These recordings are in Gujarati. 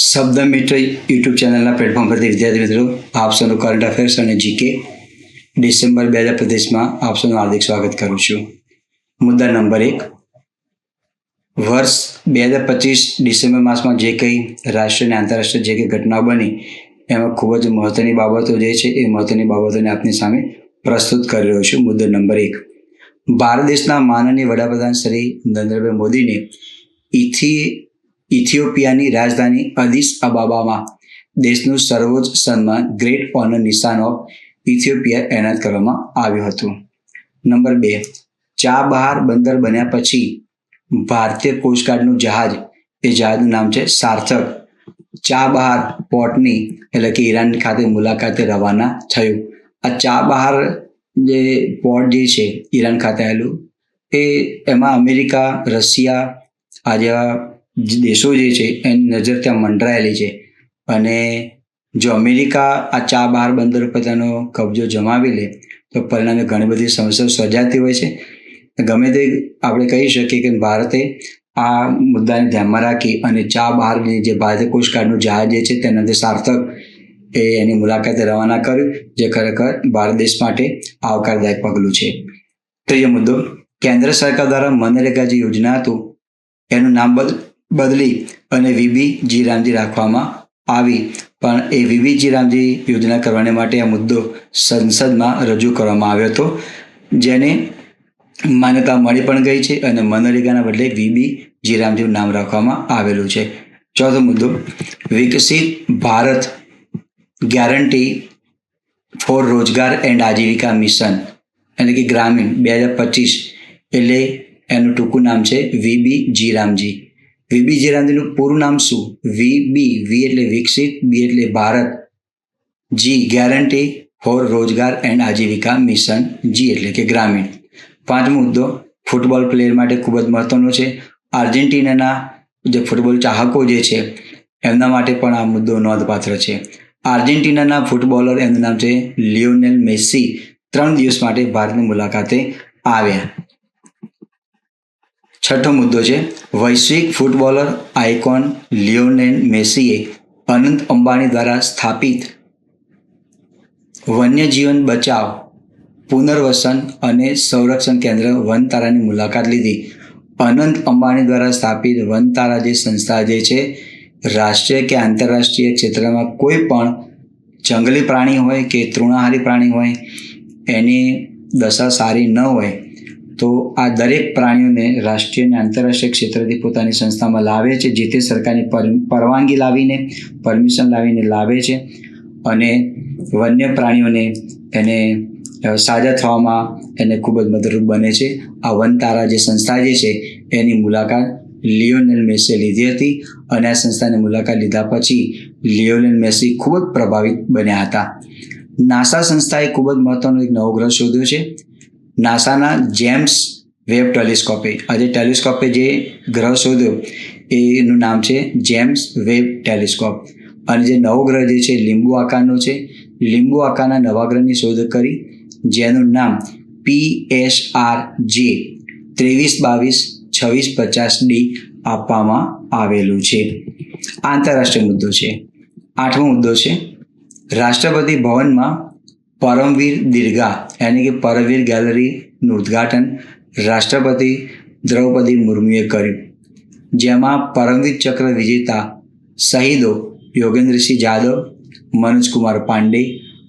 શબ્દ મિત્ર યુટ્યુબ ચેનલના પ્લેટફોર્મ પરથી વિદ્યાર્થી મિત્રો, આપ સૌનું કરંટ અફેર્સ અને જીકે ડિસેમ્બર બે હજાર પચીસમાં આપ સૌનું હાર્દિક સ્વાગત કરું છું. મુદ્દા નંબર એક, વર્ષ બે હજાર પચીસ ડિસેમ્બર માસમાં જે કંઈ રાષ્ટ્રીય અને આંતરરાષ્ટ્રીય જે કંઈ ઘટનાઓ બની, એમાં ખૂબ જ મહત્ત્વની બાબતો જે છે એ મહત્વની બાબતોને આપની સામે પ્રસ્તુત કરી રહ્યો છું. મુદ્દો નંબર એક, ભારત દેશના માનનીય વડાપ્રધાન શ્રી નરેન્દ્રભાઈ મોદીને ઇથી ઇથિયોપિયાની રાજધાની અદિસ અબાબામાં. દેશનું સર્વોચ્ચ સન્માન great honour Nishan of Ethiopia એનાયત કરવામાં આવ્યું હતું. નંબર બે ચાબહાર બંદર બન્યા પછી ભારતીય કોસ્ટગાર્ડનું જહાજ એ જહાજનું નામ છે સાર્થક. ચાબહાર પોર્ટની એટલે કે ઈરાન ખાતે મુલાકાતે રવાના થયું. આ ચાબહાર જે પોર્ટ જે છે ઈરાન ખાતે આવેલું, એ એમાં અમેરિકા, રશિયા, આ જેવા દેશો જે છે, એની નજર ત્યાં મંડરાયેલી છે. અને જો અમેરિકા આ ચા બહાર બંદર પર તેનો કબજો જમાવી લે, તો પરિણામે ઘણી બધી સમસ્યાઓ સર્જાતી હોય છે. ગમે તે આપણે કહી શકીએ કે ભારતે આ મુદ્દાને ધ્યાનમાં રાખી અને ચા બહારની જે ભારતીય કોસ્ટગાર્ડનું જહાજ જે છે, તેના અંદર સાર્થક એ એની મુલાકાતે રવાના કર્યું, જે ખરેખર ભારત દેશ માટે આવકારદાયક પગલું છે. ત્રીજો મુદ્દો, કેન્દ્ર સરકાર દ્વારા મનરેગા જે યોજના હતું, એનું નામ બદ બદલી અને વીબી જીરામજી રાખવામાં આવી. પણ એ વીબી જીરામજી યોજના કરવાને માટે આ મુદ્દો સંસદમાં રજૂ કરવામાં આવ્યો હતો, જેને માન્યતા મળી પણ ગઈ છે અને મનરેગાના બદલે વીબી જીરામજીનું નામ રાખવામાં આવેલું છે. ચોથો મુદ્દો, Viksit Bharat guarantee for Rozgar and Ajeevika mission, એટલે કે ગ્રામીણ, બે હજાર પચીસ, એટલે એનું ટૂંકું નામ છે વીબી જીરામજી વીબી જેરાંદીનું પૂરું નામ શું વીબી વી એટલે વિકસિત બી એટલે Bharat G guarantee for Rozgar and Ajeevika mission G એટલે કે ગ્રામીણ પાંચમો મુદ્દો ફૂટબોલ પ્લેયર માટે ખૂબ જ મહત્વનો છે આર્જેન્ટિનાના જે ફૂટબોલ ચાહકો જે છે એમના માટે પણ આ મુદ્દો નોંધપાત્ર છે આર્જેન્ટિનાના ફૂટબોલર એમનું નામ છે લિયોનેલ મેસી ત્રણ દિવસ માટે ભારતની મુલાકાતે આવ્યા। છઠ્ઠો મુદ્દો છે. વૈશ્વિક ફૂટબોલર આઇકોન લિયોનેલ મેસીએ અનંત અંબાણી દ્વારા સ્થાપિત વન્યજીવન બચાવ, પુનર્વસન અને સંરક્ષણ કેન્દ્ર વનતારાની મુલાકાત લીધી. અનંત અંબાણી દ્વારા સ્થાપિત વનતારા જે સંસ્થા જે છે, રાષ્ટ્રીય કે આંતરરાષ્ટ્રીય ક્ષેત્રમાં કોઈ પણ જંગલી પ્રાણી હોય કે તૃણાહારી પ્રાણી હોય, એની દશા સારી ન હોય તો આ દરેક પ્રાણીઓને રાષ્ટ્રીય અને આંતરરાષ્ટ્રીય ક્ષેત્રથી પોતાની સંસ્થામાં લાવે છે, જે તે સરકારની પરવાનગી લાવીને, પરમિશન લાવીને લાવે છે અને વન્ય પ્રાણીઓને એને સાજા થવામાં એને ખૂબ જ મદદરૂપ બને છે. આ વનતારા જે સંસ્થા જે છે, એની મુલાકાત લિયોનેલ મેસે લીધી હતી અને આ સંસ્થાની મુલાકાત લીધા પછી લિયોનેલ મેસી ખૂબ જ પ્રભાવિત બન્યા હતા. નાસા સંસ્થાએ ખૂબ જ મહત્વનો એક નવો ગ્રહ શોધ્યો છે. નાસાના જેમ્સ વેબ ટેલિસ્કોપે. આજે ટેલિસ્કોપે જે ગ્રહ શોધ્યો, એનું નામ છે જેમ્સ વેબ ટેલિસ્કોપ. અને જે નવો ગ્રહ જે છે, લીંબુ આકારનો છે, લીંબુ આકારના નવા ગ્રહની શોધ કરી, જેનું નામ પી એસ આર જે ત્રેવીસ બાવીસ છવ્વીસ પચાસ ડી આપવામાં આવેલું છે. આંતરરાષ્ટ્રીય મુદ્દો છે. આઠમો મુદ્દો છે. રાષ્ટ્રપતિ ભવનમાં પરમવીર દીર્ઘા, યાની કે પરમવીર ગેલેરીનું ઉદ્ઘાટન રાષ્ટ્રપતિ દ્રૌપદી મુર્મુએ કર્યું. જેમાં પરમવીર ચક્ર વિજેતા શહીદો યોગેન્દ્રસિંહ જાદવ, મનોજકુમાર પાંડે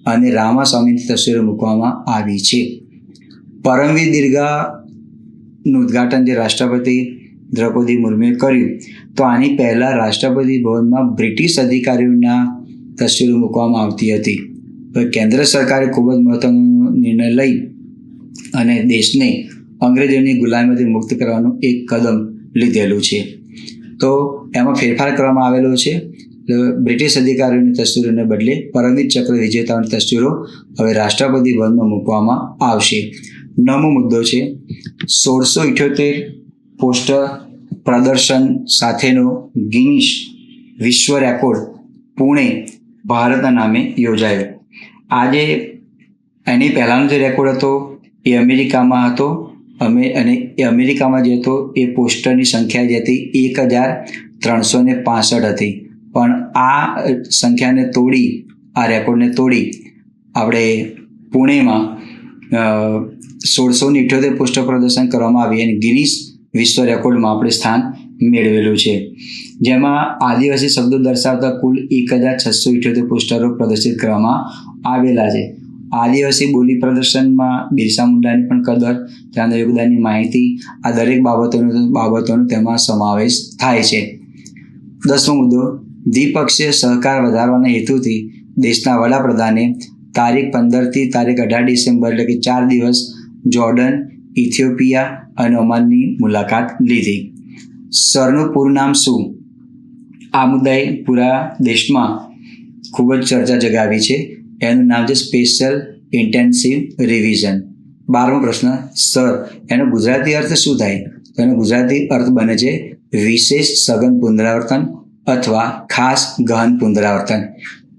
અને રામાસ્વામીની તસવીરો મૂકવામાં આવી છે. પરમવીર દીર્ઘાનું ઉદ્ઘાટન જે રાષ્ટ્રપતિ દ્રૌપદી મુર્મુએ કર્યું, તો આની પહેલાં રાષ્ટ્રપતિ ભવનમાં બ્રિટિશ અધિકારીઓના તસવીરો મૂકવામાં આવતી હતી. કેન્દ્ર સરકારે ખૂબ જ મહત્વનો નિર્ણય લઈ અને દેશને અંગ્રેજોની ગુલામીથી મુક્ત કરવાનું એક કદમ લીધેલું છે. તો એમાં ફેરફાર કરવામાં આવેલો છે. બ્રિટિશ અધિકારીઓની તસવીરોને બદલે પરમવીર ચક્ર વિજેતાઓની તસવીરો હવે રાષ્ટ્રપતિ ભવનમાં મૂકવામાં આવશે. નવમો મુદ્દો છે. સોળસો ઇઠ્યોતેર પોસ્ટર પ્રદર્શન સાથેનો ગિનિશ વિશ્વ રેકોર્ડ પુણે ભારતના નામે યોજાયો. આજે એની પહેલાંનો જે રેકોર્ડ હતો, એ અમેરિકામાં હતો. અમે અને એ અમેરિકામાં જે હતો, એ પોસ્ટરની સંખ્યા જે હતી, એક હજાર ત્રણસો ને પાસઠ હતી. પણ આ સંખ્યાને તોડી, આ રેકોર્ડને તોડી, આપણે પુણેમાં સોળસો ને ઇઠ્યોતેર પોસ્ટર પ્રદર્શન કરવામાં આવી અને ગિનિસ વિશ્વ રેકોર્ડમાં આપણે સ્થાન મેળવેલું છે. જેમાં આદિવાસી શબ્દો દર્શાવતા કુલ એક હજાર છસો ઇઠ્યોતેર પોસ્ટરો પ્રદર્શિત કરવામાં આવેલા છે. આદિવાસી બોલી પ્રદર્શનમાં બિરસા મુંડાની પણ કદર ત્યાંના યોગદાનની માહિતી, આ દરેક બાબતોનો બાબતોનો તેમાં સમાવેશ થાય છે. દસમો મુદ્દો, દ્વિપક્ષીય સહકાર વધારવાના હેતુથી દેશના વડાપ્રધાને તારીખ પંદરથી તારીખ અઢાર ડિસેમ્બર એટલે કે ચાર દિવસ જોર્ડન, ઇથિયોપિયા અને ઓમાનની મુલાકાત લીધી. સરનું પૂરું નામ શું? આ મુદ્દાએ પૂરા દેશમાં ખૂબ જ ચર્ચા જગાવી છે. એનું નામ છે સ્પેશિયલ ઇન્ટેન્સિવ રિવિઝન બારમો પ્રશ્ન, સર, એનો ગુજરાતી અર્થ શું થાય? તો એનો ગુજરાતી અર્થ બને છે, વિશેષ સઘન પુનરાવર્તન અથવા ખાસ ગહન પુનરાવર્તન.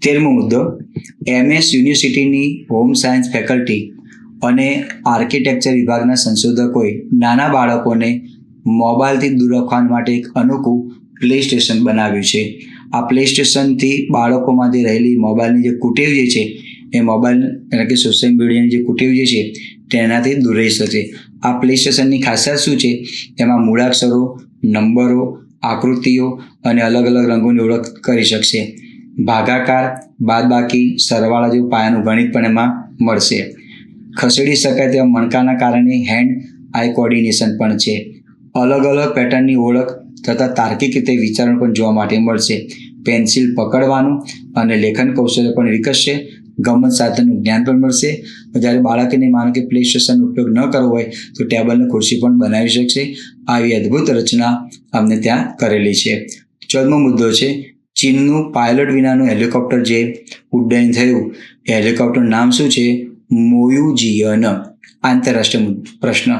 તેરમો મુદ્દો, એમએસ યુનિવર્સિટીની હોમ સાયન્સ ફેકલ્ટી અને આર્કિટેક્ચર વિભાગના સંશોધકોએ નાના બાળકોને મોબાઈલથી દૂર રાખવા માટે એક અનોખું પ્લે સ્ટેશન બનાવ્યું છે. આ પ્લે સ્ટેશનથી બાળકોમાંથી રહેલી મોબાઈલની જે કુટેવ જે છે, એ મોબાઈલ એટલે કે સોશિયલ મીડિયાની જે કુટેવ જે છે, તેનાથી દૂર રહી શકે. આ પ્લે સ્ટેશનની ખાસિયત શું છે? તેમાં મૂળાક્ષરો, નંબરો, આકૃતિઓ અને અલગ અલગ રંગોની ઓળખ કરી શકશે. ભાગાકાર, બાદબાકી, સરવાળા જેવું પાયાનું ગણિત પણ એમાં મળશે. ખસેડી શકાય તેવા મણકાના કારણે હેન્ડ આઈ કોર્ડિનેશન પણ છે. અલગ અલગ પેટર્નની ઓળખ તથા તાર્કિક રીતે વિચારણ પણ જોવા માટે મળશે. પેન્સિલ પકડવાનું અને લેખન કૌશલ્ય પણ વિકસશે. ગમન સાધનનું જ્ઞાન પણ મળશે. જ્યારે બાળકને માનો કે પ્લે સ્ટેશનનો ઉપયોગ ન કરવો હોય, તો ટેબલને ખુરશી પણ બનાવી શકશે. આવી અદ્ભુત રચના અમને ત્યાં કરેલી છે. ચૌદમો મુદ્દો છે, ચીનનું પાયલટ વિનાનું હેલિકોપ્ટર જે ઉડ્ડયન થયું. એ હેલિકોપ્ટરનું નામ શું છે? મોયુજીયન. આંતરરાષ્ટ્રીય પ્રશ્ન.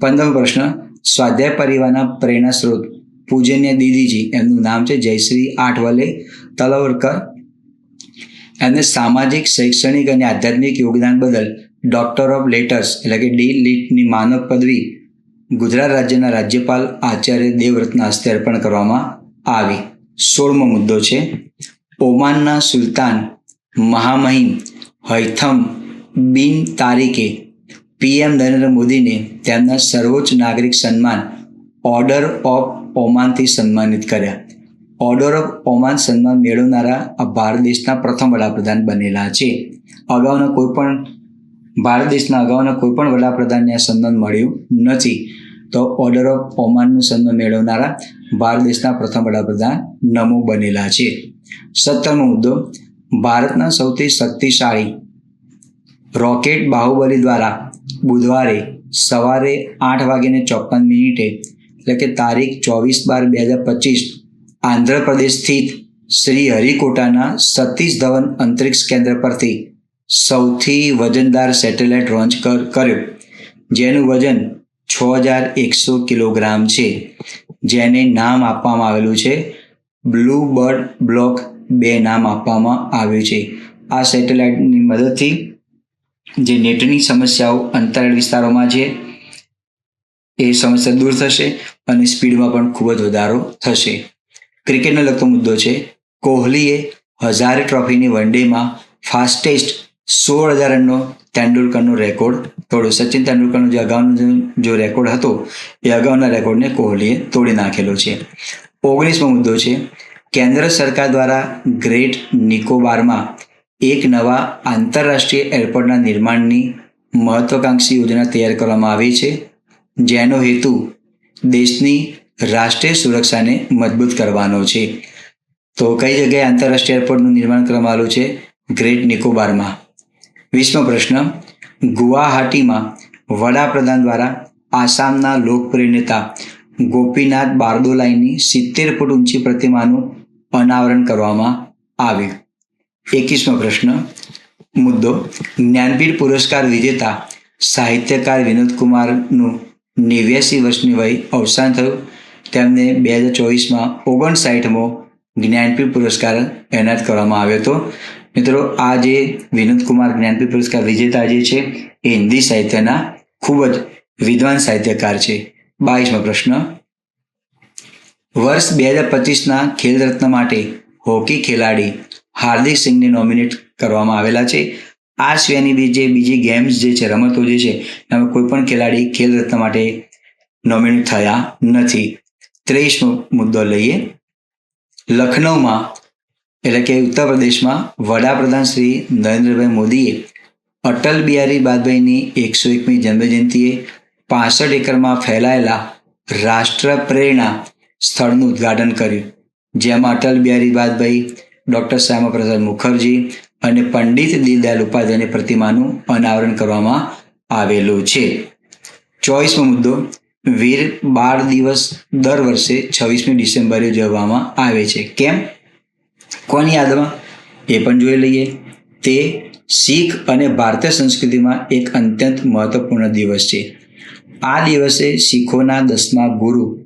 પંદરમો પ્રશ્ન, સ્વાધ્યાય પરિવારના પ્રેરણા સ્ત્રોત. પૂજનીય દીદીજી, એમનું નામ છે જયશ્રી આઠવલે તલવરકર. એમને સામાજિક, શૈક્ષણિક અને આધ્યાત્મિક યોગદાન બદલ ડોક્ટર ઓફ લેટર્સ એટલે કે ડી લીટની માનવ પદવી ગુજરાત રાજ્યના રાજ્યપાલ આચાર્ય દેવવ્રતના હસ્તે અર્પણ કરવામાં આવી. સોળમો મુદ્દો છે, ઓમાનના સુલતાન મહામહિમ હૈથમ બિન તારીકે પીએમ નરેન્દ્ર મોદીને તેમના સર્વોચ્ચ નાગરિક સન્માન ઓર્ડર ઓફ ઓમાનથી સન્માનિત કર્યા. ઓર્ડર ઓફ ઓમાન સન્માન મેળવનારા આ ભારત દેશના પ્રથમ વડાપ્રધાન બનેલા છે. અગાઉના કોઈ પણ ભારત દેશના અગાઉના કોઈ પણ વડાપ્રધાનને આ સન્માન મળ્યું નથી. તો ઓર્ડર ઓફ ઓમાનનું સન્માન મેળવનારા ભારત દેશના પ્રથમ વડાપ્રધાન નમો બનેલા છે. સત્તરમો મુદ્દો. ભારતના સૌથી શક્તિશાળી રોકેટ બાહુબલી દ્વારા બુધવારે સવારે આઠ વાગ્યાને ચોપન મિનિટે એટલે કે તારીખ ચોવીસ બાર બે હજાર પચીસ, આંધ્રપ્રદેશ સ્થિત શ્રી હરિકોટાના સતીશ ધવન અંતરિક્ષ કેન્દ્ર પરથી સૌથી વજનદાર સેટેલાઇટ લોન્ચ કર્યો. જેનું વજન છ હજાર એકસો કિલોગ્રામ છે. જેને નામ આપવામાં આવેલું છે. બ્લુ બર્ડ બ્લોક બે નામ આપવામાં આવ્યું છે. આ સેટેલાઇટની મદદથી જે નેટની સમસ્યાઓ અંતરાળ વિસ્તારોમાં છે એ સમસ્યા દૂર થશે અને સ્પીડમાં પણ ખૂબ જ વધારો થશે. ક્રિકેટને લગતો મુદ્દો છે, કોહલીએ હજારે ટ્રોફીની વન ડેમાં ફાસ્ટેસ્ટ સોળ હજાર રનનો તેંડુલકરનો રેકોર્ડ તોડ્યો. સચિન તેંડુલકરનો જે અગાઉનો જો રેકોર્ડ હતો, એ અગાઉના રેકોર્ડને કોહલીએ તોડી નાખેલો છે. ઓગણીસમો મુદ્દો છે, કેન્દ્ર સરકાર દ્વારા ગ્રેટ નિકોબારમાં એક નવા આંતરરાષ્ટ્રીય એરપોર્ટના નિર્માણની મહત્વાકાંક્ષી યોજના તૈયાર કરવામાં આવી છે. જેનો હેતુ દેશની રાષ્ટ્રીય સુરક્ષાને મજબૂત કરવાનો છે. તો કઈ જગ્યાએ આંતરરાષ્ટ્રીય એરપોર્ટનું નિર્માણ કરવામાં આવ્યું છે? ગ્રેટ નિકોબારમાં. વીસમો પ્રશ્ન. ગુવાહાટીમાં વડાપ્રધાન દ્વારા આસામના લોકપ્રિય નેતા ગોપીનાથ બારદોલાઈની સિત્તેર ફૂટ ઊંચી પ્રતિમાનું અનાવરણ કરવામાં આવ્યું. એકવીસમો પ્રશ્ન. મુદ્દો. જ્ઞાનપીઠ પુરસ્કાર વિજેતા સાહિત્યકાર વિનોદ કુમારનું નેવ્યાસી વર્ષની વય અવસાન થયું. તેમને બે હજાર ચોવીસમાં ઓગણસાઠમો જ્ઞાનપીઠ પુરસ્કાર એનાયત કરવામાં આવ્યો હતો. મિત્રો, આ જે વિનોદકુમાર જ્ઞાનપીઠ પુરસ્કાર વિજેતા જે છે, એ હિન્દી સાહિત્યના ખૂબ જ વિદ્વાન સાહિત્યકાર છે. બાવીસમો પ્રશ્ન. વર્ષ બે હજાર પચીસના ખેલ રત્ન માટે હોકી ખેલાડી હાર્દિક સિંહને નોમિનેટ કરવામાં આવેલા છે. આ સિવાયની બી જે બીજી ગેમ્સ જે છે, રમતો જે છે, એમાં કોઈ પણ ખેલાડી ખેલ રત્ન માટે નોમિનેટ થયા નથી. ત્રેવીસમો મુદ્દો લઈએ. લખનૌમાં એટલે કે ઉત્તર પ્રદેશમાં, વડાપ્રધાન શ્રી નરેન્દ્રભાઈ મોદીએ અટલ બિહારી વાજપેયીની એકસો એકમી જન્મજયંતિએ પાસઠ એકરમાં ફેલાયેલા રાષ્ટ્ર પ્રેરણા સ્થળનું ઉદ્ઘાટન કર્યું. જેમાં અટલ બિહારી વાજપેયી, ડૉક્ટર શ્યામાપ્રસાદ મુખર્જી અને પંડિત દીનદયાલ ઉપાધ્યાયની પ્રતિમાનું અનાવરણ કરવામાં આવેલું છે. ચોવીસમો મુદ્દો. વીર બાળ દિવસ દર વર્ષે છવ્વીસમી ડિસેમ્બરે ઉજવવામાં આવે છે. કેમ? કોની યાદમાં? એ પણ જોઈ લઈએ. તે શીખ અને ભારતીય સંસ્કૃતિમાં એક અત્યંત મહત્વપૂર્ણ દિવસ છે. આ દિવસે શીખોના દસમા ગુરુ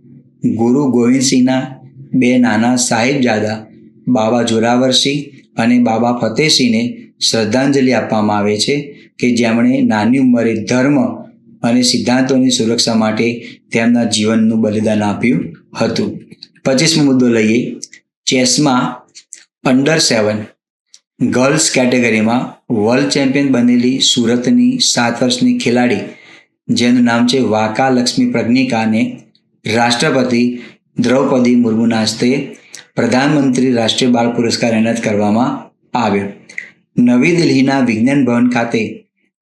ગુરુ ગોવિંદસિંહના બે નાના સાહેબજાદા, બાબા જોરાવરસિંહ અને બાબા ફતેહસિંહને શ્રદ્ધાંજલિ આપવામાં આવે છે કે જેમણે નાની ઉંમરે ધર્મ અને સિદ્ધાંતોની સુરક્ષા માટે તેમના જીવનનું બલિદાન આપ્યું હતું. પચીસમો મુદ્દો લઈએ. ચેસમાં અંડર સેવન ગર્લ્સ કેટેગરીમાં વર્લ્ડ ચેમ્પિયન બનેલી સુરતની સાત વર્ષની ખેલાડી, જેનું નામ છે વાકા લક્ષ્મી પ્રજ્ઞિકાને રાષ્ટ્રપતિ દ્રૌપદી મુર્મુના હસ્તે પ્રધાનમંત્રી રાષ્ટ્રીય બાળ પુરસ્કાર એનાયત કરવામાં આવ્યો. નવી દિલ્હીના વિજ્ઞાન ભવન ખાતે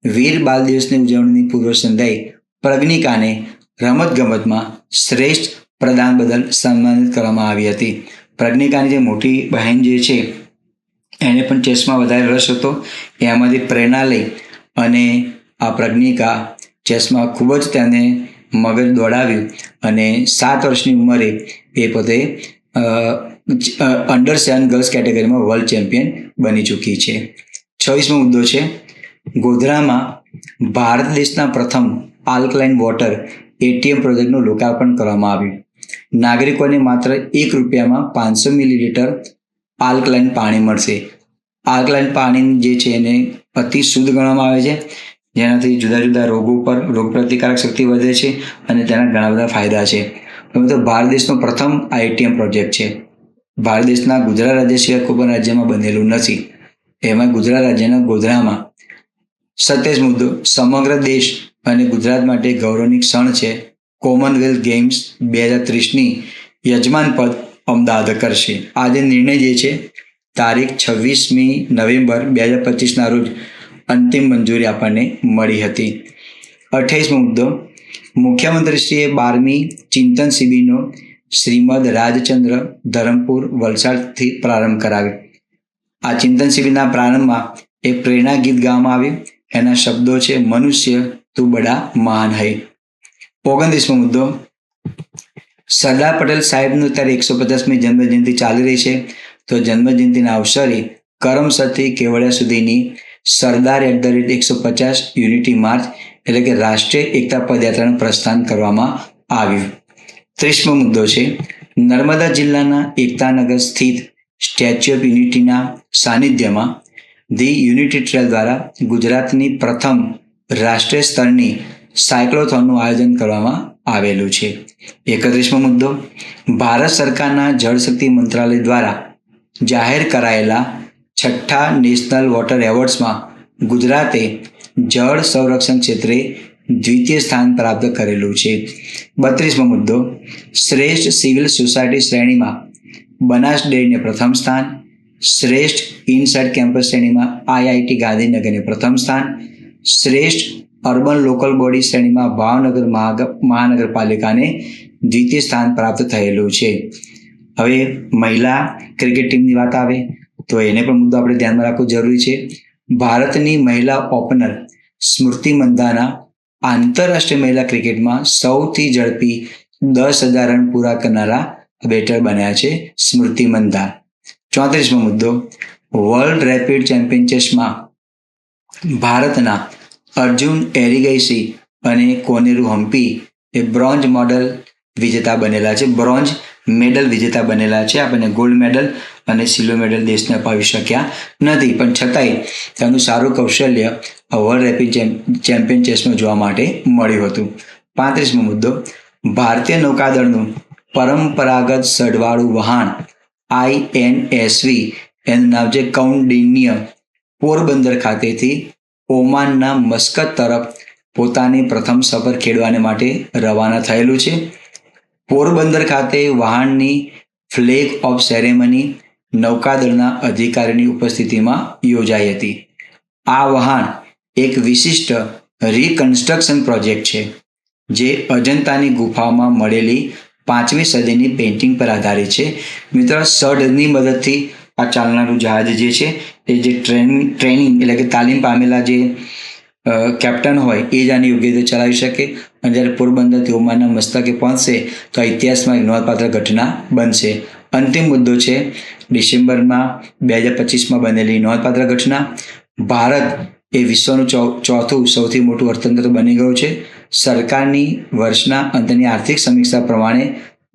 વીર બાલ દિવસની ઉજવણીની પૂર્વ સંધ્યાએ પ્રજ્ઞિકાને રમતગમતમાં શ્રેષ્ઠ પ્રદાન બદલ સન્માનિત કરવામાં આવી હતી. પ્રજ્ઞિકાની જે મોટી બહેન જે છે, એને પણ ચેસમાં વધારે રસ હતો. એમાંથી પ્રેરણા લઈ અને આ પ્રજ્ઞિકા ચેસમાં ખૂબ જ તેને મગજ દોડાવ્યું અને સાત વર્ષની ઉંમરે એ પોતે અંડર સેવન ગર્લ્સ કેટેગરીમાં વર્લ્ડ ચેમ્પિયન બની ચૂકી છે. છવ્વીસમો મુદ્દો છે. ગોધરામાં ભારત દેશના પ્રથમ આલ્કલાઇન વોટર એટીએમ પ્રોજેક્ટનું લોકાર્પણ કરવામાં આવ્યું. નાગરિકોને માત્ર એક રૂપિયામાં પાંચસો મિલીલીટર આલ્કલાઇન પાણી મળશે. આલ્કલાઇન પાણી જે છે એને અતિ શુદ્ધ ગણવામાં આવે છે. જેનાથી જુદા જુદા રોગો પર રોગ પ્રતિકારક શક્તિ વધે છે અને તેના ઘણા બધા ફાયદા છે. હવે તો ભારત દેશનો પ્રથમ આ એટીએમ પ્રોજેક્ટ છે. ભારત દેશના ગુજરાત રાજ્ય સિવાય કોઈ પણ રાજ્યમાં બનેલું નથી. એમાં ગુજરાત રાજ્યના ગોધરામાં સત્યાવીસ મુદ્દો, સમગ્ર દેશ અને ગુજરાત માટે ગૌરવની ક્ષણ છે. કોમનવેલ્થ ગેમ્સ બે હજાર ત્રીસની યજમાન પદ અમદાવાદ કરશે. આજે નિર્ણય જે છે, તારીખ છવ્વીસમી નવેમ્બર બે હજાર પચીસના રોજ અંતિમ મંજૂરી આપણને મળી હતી. અઠ્યાવીસમો મુદ્દો, મુખ્યમંત્રીશ્રીએ બારમી ચિંતન શિબિરનો શ્રીમદ રાજચંદ્ર ધરમપુર વલસાડથી પ્રારંભ કરાવ્યો આ ચિંતન શિબિરના પ્રારંભમાં એક પ્રેરણા ગીત ગાવામાં આવ્યું એના શબ્દો છે, મનુષ્ય, તું બડા મહાન હૈ. ઓગણત્રીસમો મુદ્દો. સરદાર પટેલ સાહેબનું અત્યારે એકસો પચાસમી જન્મજયંતિ ચાલી રહી છે. તો જન્મજયંતિના અવસરે કરમસરથી કેવડિયા સુધીની સરદાર એટ ધ રેટ એકસો પચાસ યુનિટી માર્ચ એટલે કે રાષ્ટ્રીય એકતા પદયાત્રાનું પ્રસ્થાન કરવામાં આવ્યું. ત્રીસમો મુદ્દો છે. નર્મદા જિલ્લાના એકતાનગર સ્થિત સ્ટેચ્યુ ઓફ યુનિટીના સાનિધ્યમાં ધી યુનિટી ટ્રેલ દ્વારા ગુજરાતની પ્રથમ રાષ્ટ્રીય સ્તરની સાયક્લોથોનનું આયોજન કરવામાં આવેલું છે. એકત્રીસમો મુદ્દો, ભારત સરકારના જળશક્તિ મંત્રાલય દ્વારા જાહેર કરાયેલા છઠ્ઠા નેશનલ વોટર એવોર્ડ્સમાં ગુજરાતે જળ સંરક્ષણ ક્ષેત્રે દ્વિતીય સ્થાન પ્રાપ્ત કરેલું છે. બત્રીસમો મુદ્દો. શ્રેષ્ઠ સિવિલ સોસાયટી શ્રેણીમાં બનાસ ડેરીને પ્રથમ સ્થાન. શ્રેષ્ઠ ઇનસાઇડ કેમ્પસ શ્રેણીમાં આઈઆઈટી ગાંધીનગરને પ્રથમ સ્થાન. શ્રેષ્ઠ અર્બન લોકલ બોડી શ્રેણીમાં ભાવનગર મહાનગરપાલિકાને દ્વિતીય સ્થાન પ્રાપ્ત થયેલું છે. હવે મહિલા ક્રિકેટ ટીમની વાત આવે, તો એને પણ મુદ્દો આપણે ધ્યાનમાં રાખવો જરૂરી છે. ભારતની મહિલા ઓપનર સ્મૃતિ મંદાના આંતરરાષ્ટ્રીય મહિલા ક્રિકેટમાં સૌથી ઝડપી દસ હજાર રન પૂરા કરનારા બેટર બન્યા છે સ્મૃતિ મંદા. ચોત્રીસમો મુદ્દો વર્લ્ડ રેપિડ ચેમ્પિયનશિપમાં ભારતના અર્જુન એરિગૈસી અને કોનેરુ હમ્પી એ બ્રોન્ઝ મોડલ વિજેતા બનેલા છે. બ્રોન્ઝ મેડલ વિજેતા બનેલા છે. આપણને ગોલ્ડ મેડલ અને સિલ્વર મેડલ દેશને અપાવી શક્યા નથી. પણ છતાંય તેનું સારું કૌશલ્ય વર્લ્ડ રેપિડ ચેમ્પિયન ચેસમાં જોવા માટે મળ્યું હતું. પાંત્રીસમો મુદ્દો. ભારતીય નૌકાદળનું પરંપરાગત સઢવાળું વહાણ એસવી એનું નામ છે કૌંડિન્ય પોરબંદર ખાતેથી ઓમાનના મસ્કત તરફ પોતાની પ્રથમ સફર ખેડવાને માટે રવાના થયેલું છે. પોરબંદર ખાતે વહાણની ફ્લેગ ઓફ સેરેમની નૌકાદળના અધિકારીની ઉપસ્થિતિમાં યોજાઈ હતી. આ વહાણ એક વિશિષ્ટ રિકન્સ્ટ્રક્શન પ્રોજેક્ટ છે, જે અજંતાની ગુફામાં મળેલી પાંચમી સદીની પેઇન્ટિંગ પર આધારિત છે. મિત્રો સઢની મદદથી આ ચાલનારું જહાજ જે છે, એ જે ટ્રેનિંગ ટ્રેનિંગ એટલે કે તાલીમ પામેલા જે કેપ્ટન હોય, એ જ આની યોગ્ય રીતે ચલાવી શકે અને જ્યારે પોરબંદર તેઓમાંના મસ્તકે પહોંચશે, તો ઇતિહાસમાં એક નોંધપાત્ર ઘટના બનશે. અંતિમ મુદ્દો છે ડિસેમ્બરમાં બે હજાર પચીસમાં બનેલી નોંધપાત્ર ઘટના. ભારત એ વિશ્વનું ચોથું સૌથી મોટું અર્થતંત્ર બની ગયું છે. સરકારની વર્ષના અંતની આર્થિક સમીક્ષા પ્રમાણે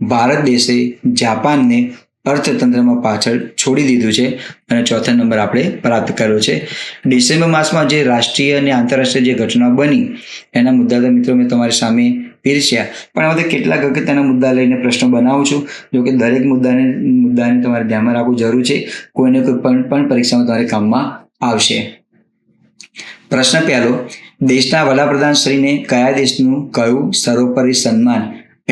ભારત દેશે જાપાનને અર્થતંત્રમાં પાછળ છોડી દીધું છે અને ચોથા નંબર આપણે પ્રાપ્ત કર્યો છે. ડિસેમ્બર માસમાં જે રાષ્ટ્રીય અને આંતરરાષ્ટ્રીય જે ઘટના બની, એના મુદ્દા મિત્રો મેં તમારી સામે પીરસ્યા પણ આ બધા કેટલાક અગત્યના મુદ્દા લઈને પ્રશ્નો બનાવું છું. જો કે દરેક મુદ્દાને મુદ્દાને તમારે ધ્યાનમાં રાખવું જરૂર છે. કોઈને કોઈ પણ પણ પરીક્ષામાં તમારે કામમાં આવશે. પ્રશ્ન પહેલો, દેશના વડાપ્રધાન શ્રીને કયા દેશનું કયું સર્વોપરી સન્માન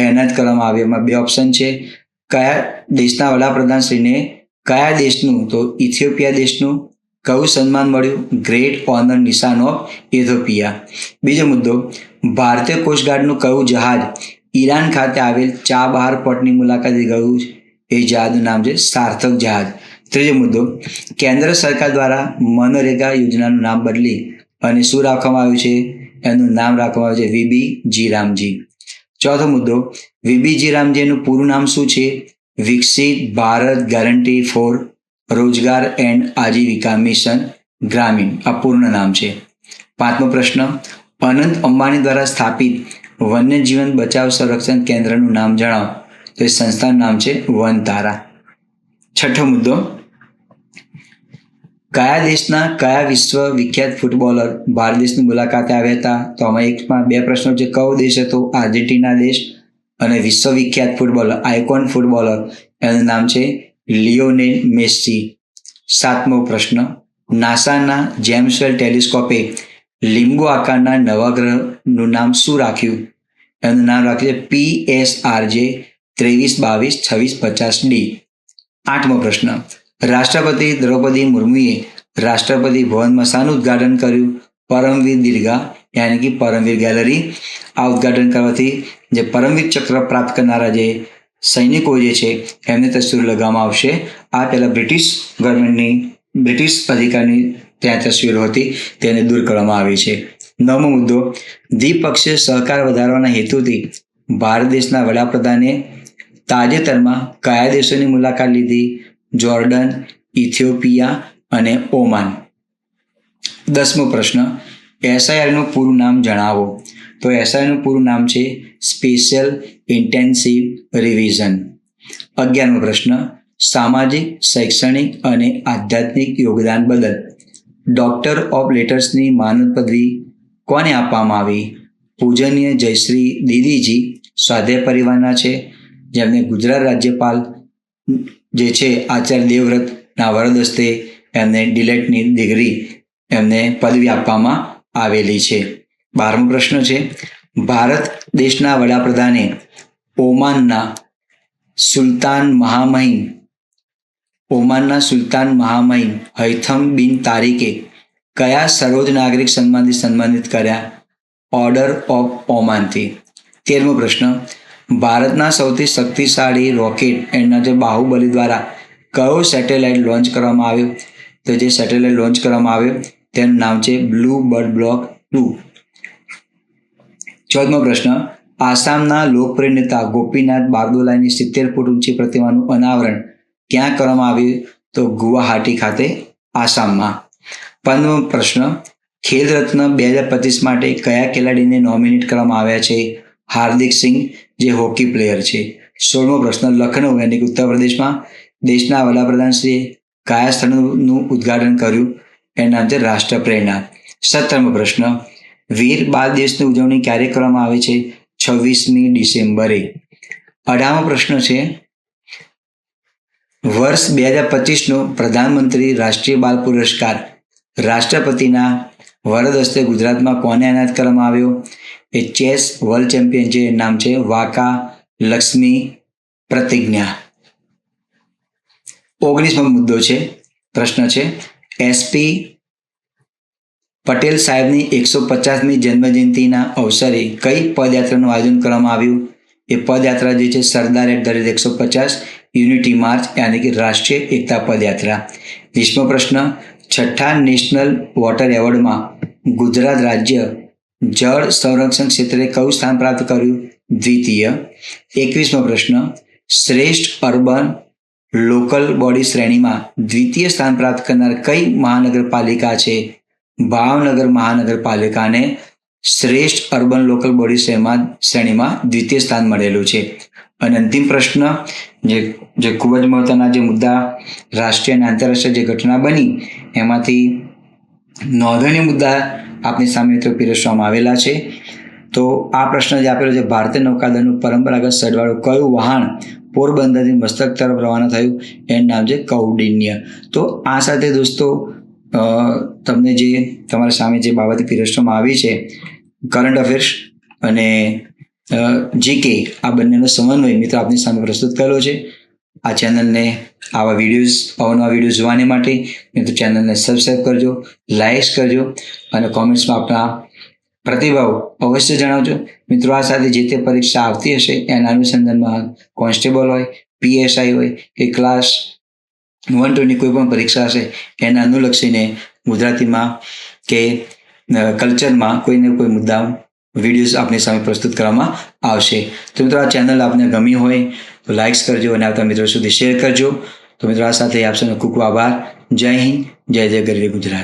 એનાયત કરવામાં આવે એમાં બે ઓપ્શન છે. કયા દેશના વડાપ્રધાન શ્રીને કયા દેશનું, તો ઇથિયોપિયા દેશનું કયું સન્માન મળ્યું? Great honour Nishan of Ethiopia બીજો મુદ્દો, ભારતીય કોસ્ટગાર્ડનું કયું જહાજ ઈરાન ખાતે આવેલ ચાબહાર પોર્ટની મુલાકાતે ગયું એ જહાજનું નામ છે સાર્થક જહાજ. ત્રીજો મુદ્દો, કેન્દ્ર સરકાર દ્વારા મનરેગા યોજનાનું નામ બદલી અને શું રાખવામાં આવ્યું છે? એનું નામ રાખવામાં આવ્યું છે વીબી જી રામજી. ચોથો મુદ્દો વીબીજી રામજીનું પૂરું નામ શું છે? Viksit Bharat guarantee for Rozgar and Ajeevika mission Gramin. આ પૂર્ણ નામ છે. પાંચમો પ્રશ્ન, અનંત અંબાણી દ્વારા સ્થાપિત વન્યજીવન બચાવ સંરક્ષણ કેન્દ્રનું નામ જણાવો. તો એ સંસ્થાનું નામ છે વન તારા છઠ્ઠો મુદ્દો, કયા દેશના કયા વિશ્વ વિખ્યાત ફૂટબોલર ભારત દેશની મુલાકાતે આવ્યા હતા? તો આમાં એકમાં બે પ્રશ્નો છે. કયો દેશ હતો? આર્જેન્ટિના દેશ અને વિશ્વ વિખ્યાત ફૂટબોલર, આઇકોન ફૂટબોલર. એનું નામ છે લિયોનેલ મેસ્સી. સાતમો પ્રશ્ન. નાસાના જેમ્સવેલ ટેલિસ્કોપે લીંબુ આકારના નવા ગ્રહનું નામ શું રાખ્યું? એનું નામ રાખ્યું છે પી એસ આર જે ત્રેવીસ, બાવીસ, છવ્વીસ, પચાસ, ડી. આઠમો પ્રશ્ન. રાષ્ટ્રપતિ દ્રૌપદી મુર્મુએ રાષ્ટ્રપતિ ભવનમાં શાનું ઉદઘાટન કર્યું? પરમવીર દીર્ઘા, યાની કે પરમવીર ગેલેરી. આ ઉદઘાટન કરવાથી જે પરમવીર ચક્ર પ્રાપ્ત કરનારા જે સૈનિકો જે છે, એમને તસવીર લગાવવામાં આવશે. આ પહેલાં બ્રિટિશ ગવર્મેન્ટની, બ્રિટિશ અધિકારની ત્યાં તસવીરો હતી તેને દૂર કરવામાં આવી છે. નવમો મુદ્દો, દ્વિપક્ષીય સહકાર વધારવાના હેતુથી ભારત દેશના વડાપ્રધાને તાજેતરમાં કયા દેશોની મુલાકાત લીધી? જોર્ડન, ઇથિયોપિયા અને ઓમાન. દસમો પ્રશ્ન, એસઆઈઆરનું પૂરું નામ જણાવો. તો એસઆઈઆરનું પૂરું નામ છે સ્પેશિયલ ઇન્ટેન્સિવ રિવિઝન. અગિયારમો પ્રશ્ન, સામાજિક, શૈક્ષણિક અને આધ્યાત્મિક યોગદાન બદલ ડોક્ટર ઓફ લેટર્સની માનદ પદવી કોને આપવામાં આવી? પૂજનીય જયશ્રી દીદીજી સ્વાધ્યાય પરિવારના છે. જેમને ગુજરાત રાજ્યપાલ જે છે આચાર્ય દેવવ્રતના વરદ હસ્તે એમને ડિલેટની ડિગ્રી એમને પદવી આપવામાં આવેલી છે. બારમો પ્રશ્ન છે, ભારત દેશના વડાપ્રધાને ઓમાનના સુલતાન મહામહિમ, ઓમાનના સુલતાન મહામહિમ હૈથમ બિન તારીકે કયા સર્વોચ્ચ નાગરિક સન્માનથી સન્માનિત કર્યા? ઓર્ડર ઓફ ઓમાનથી. તેરમો પ્રશ્ન. ભારતના સૌથી શક્તિશાળી રોકેટ એના જે બાહુબલી દ્વારા કયો સેટેલાઇટ લોન્ચ કરવામાં આવ્યો? તો જે સેટેલાઇટ લોન્ચ કરવામાં આવ્યો, તેનું નામ છે બ્લુ બર્ડ બ્લોક ટુ. ચૌદમો પ્રશ્ન. આસામના લોકપ્રિય નેતા ગોપીનાથ બારદોલાની સિત્તેર ફૂટ ઊંચી પ્રતિમાનું અનાવરણ ક્યાં કરવામાં આવ્યું તો ગુવાહાટી ખાતે આસામમાં. પંદમો પ્રશ્ન, ખેલ રત્ન બે હજાર પચીસ માટે કયા ખેલાડીને નોમિનેટ કરવામાં આવ્યા છે? હાર્દિક સિંહ, જે હોકી પ્લેયર છે. સોળમો પ્રશ્ન, લખનઉ એટલે કે ઉત્તર પ્રદેશમાં દેશના વડાપ્રધાનશ્રીએ કયા સ્થળનું ઉદ્ઘાટન કર્યું? એનું નામ છે રાષ્ટ્ર પ્રેરણા સત્તરમો પ્રશ્ન, વીર બાળ દિવસની ઉજવણી ક્યારે કરવામાં આવે છે? છવ્વીસમી ડિસેમ્બરે. અઢારમો પ્રશ્ન છે, વર્ષ બે હજાર પચીસનો પ્રધાનમંત્રી રાષ્ટ્રીય બાલ પુરસ્કાર રાષ્ટ્રપતિના વરદ હસ્તે ગુજરાતમાં કોને એનાયત કરવામાં આવ્યો? એ ચેસ વર્લ્ડ ચેમ્પિયન છે નામ છે, વાકા લક્ષ્મી પ્રતિજ્ઞા. ઓગણીસમો મુદ્દો છે, પ્રશ્ન છે એસપી પટેલ સાહેબની એકસો પચાસમી જન્મજયંતિના અવસરે કઈ પદયાત્રાનું આયોજન કરવામાં આવ્યું? એ પદયાત્રા જે છે સરદાર એટ ધ રેટ એકસો પચાસ, યુનિટી માર્ચ, યાની કે રાષ્ટ્રીય એકતા પદયાત્રા. વીસમો પ્રશ્ન, છઠ્ઠા નેશનલ વોટર એવોર્ડમાં ગુજરાત રાજ્ય જળ સંરક્ષણ ક્ષેત્રે કયું સ્થાન પ્રાપ્ત કર્યું? દ્વિતીય. એકવીસમો પ્રશ્ન, શ્રેષ્ઠ અર્બન લોકલ બોડી શ્રેણીમાં દ્વિતીય સ્થાન પ્રાપ્ત કરનાર કઈ મહાનગરપાલિકા છે? ભાવનગર મહાનગરપાલિકાને શ્રેષ્ઠ અર્બન લોકલ બોડી શ્રેણીમાં શ્રેણીમાં દ્વિતીય સ્થાન મળેલું છે. અને અંતિમ પ્રશ્ન, જે જે ખૂબ જ મહત્વના જે મુદ્દા, રાષ્ટ્રીય અને આંતરરાષ્ટ્રીય જે ઘટના બની, એમાંથી નોંધણીય મુદ્દા આપની સામે મિત્રો પીરસવામાં આવેલા છે. તો આ પ્રશ્ન જે આપેલો છે, ભારતીય નૌકાદળનું પરંપરાગત સડવાળું કયું વહાણ પોરબંદરથી મસ્તક તરફ રવાના થયું? એનું નામ છે કૌડિન્ય. તો આ સાથે દોસ્તો તમને જે તમારા સામે જે બાબત પીરસવામાં આવી છે કરંટ અફેર્સ અને જીકે આ બંનેનો સમન્વય મિત્ર આપની સામે પ્રસ્તુત કરેલો છે. આ ચેનલને આવા વિડીયોઝ અવનવા વીડિયો જોવાને માટે મિત્રો ચેનલને સબસ્ક્રાઈબ કરજો લાઇક્સ કરજો અને કોમેન્ટ્સમાં આપણા પ્રતિભાવ અવશ્ય જણાવજો. મિત્રો, આ સાથે જે તે પરીક્ષા આવતી હશે, એના અનુસંધાનમાં કોન્સ્ટેબલ હોય પીએસઆઈ હોય કે ક્લાસ વન ટુની કોઈ પણ પરીક્ષા હશે, એને અનુલક્ષીને ગુજરાતીમાં કે કલ્ચરમાં કોઈને કોઈ મુદ્દા વિડીયોઝ આપની સામે પ્રસ્તુત કરવામાં આવશે. તો મિત્રો, આ ચેનલ આપને ગમી હોય તો લાઇક્સ કરજો અને આવતા મિત્રો સુધી શેર કરજો. તો મિત્રો, આ સાથે આપશો ખૂબ ખૂબ આભાર. જય હિન્દ, જય જય ગરવી ગુજરાત.